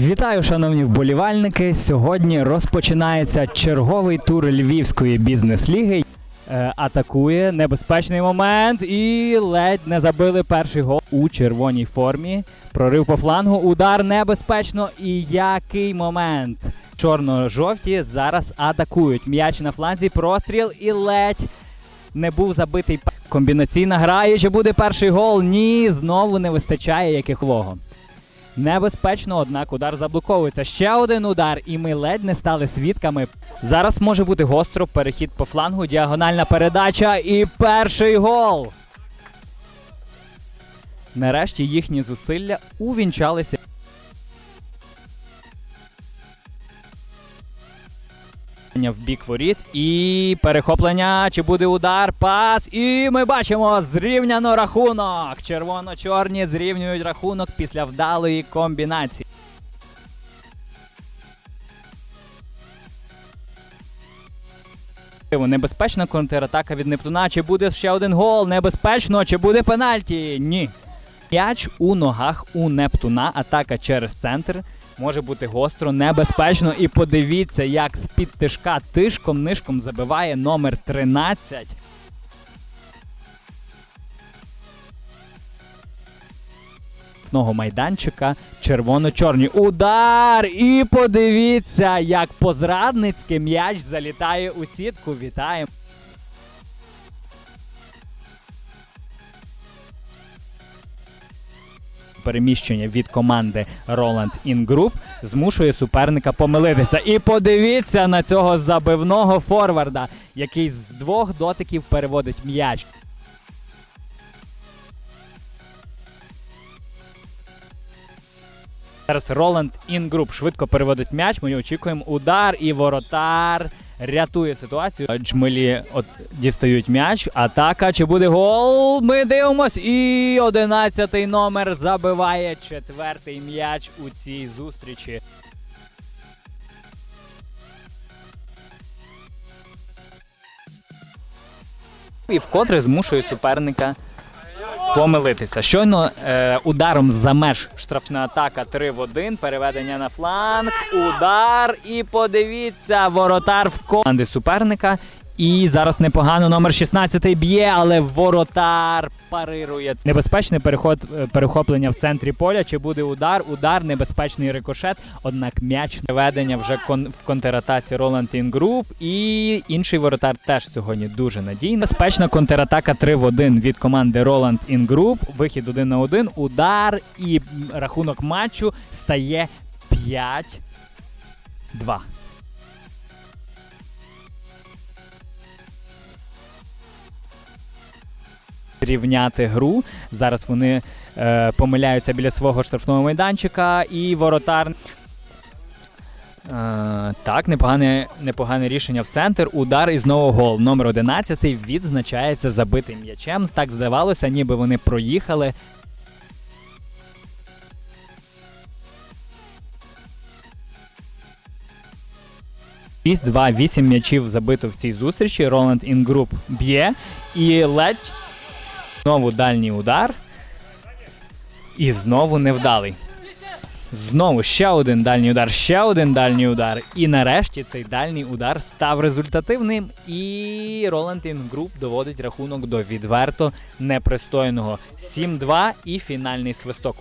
Вітаю, шановні вболівальники. Сьогодні розпочинається черговий тур Львівської бізнес-ліги. Е, атакує небезпечний момент і ледь не забили перший гол у червоній формі. Прорив по флангу, удар небезпечно. І який момент? Чорно-жовті зараз атакують. М'яч на фланзі, простріл і ледь не був забитий. Комбінаційна гра, і чи буде перший гол? Ні, знову не вистачає якихлого. Небезпечно, однак удар заблоковується. Ще один удар, і ми ледь не стали свідками. Зараз може бути гостро перехід по флангу, діагональна передача і перший гол. Нарешті їхні зусилля увінчалися. В бік воріт і перехоплення. Чи буде удар? Пас. І ми бачимо зрівняно рахунок. Червоно-чорні зрівнюють рахунок після вдалої комбінації. Небезпечна контратака від Нептуна. Чи буде ще один гол? Небезпечно, чи буде пенальті? Ні. М'яч у ногах у Нептуна. Атака через центр. Може бути гостро, небезпечно. І подивіться, як з-під тишка тишком-нишком забиває номер 13. Ного майданчика червоно-чорні. Удар! І подивіться, як позрадницьки м'яч залітає у сітку. Вітаємо. Переміщення від команди Roland Group змушує суперника помилитися. І подивіться на цього забивного форварда, який з двох дотиків переводить м'яч. Зараз In Group швидко переводить м'яч. Ми очікуємо удар і воротар рятує ситуацію. Джмелі от дістають м'яч. Атака. Чи буде гол? Ми дивимось. І одинадцятий номер забиває четвертий м'яч у цій зустрічі. І вкотре змушує суперника помилитися. Щойно е, ударом за меж штрафна атака 3 в 1, переведення на фланг, удар. І подивіться, воротар в команди суперника. І зараз непогано номер 16 б'є, але воротар парирує. Небезпечний переход е, перехоплення в центрі поля. Чи буде удар? Удар, небезпечний рикошет. Однак м'яч ведення вже кон в контратаці In Group. І інший воротар теж сьогодні дуже надійний. Небезпечна контратака 3 в 1 від команди In Group. Вихід 1 на 1, удар і рахунок матчу стає 5-2. Рівняти гру. Зараз вони е, помиляються біля свого штрафного майданчика і воротар. Е, так, непогане, непогане рішення в центр. Удар і знову гол. Номер 11 відзначається забитим м'ячем. Так здавалося, ніби вони проїхали. Шість, два, вісім м'ячів забито в цій зустрічі. Роланд Інгруп б'є. І ледь Знову дальній удар. І знову невдалий. Знову ще один дальній удар, ще один дальній удар. І нарешті цей дальній удар став результативним. І Roland Груп доводить рахунок до відверто непристойного 7-2 і фінальний свисток.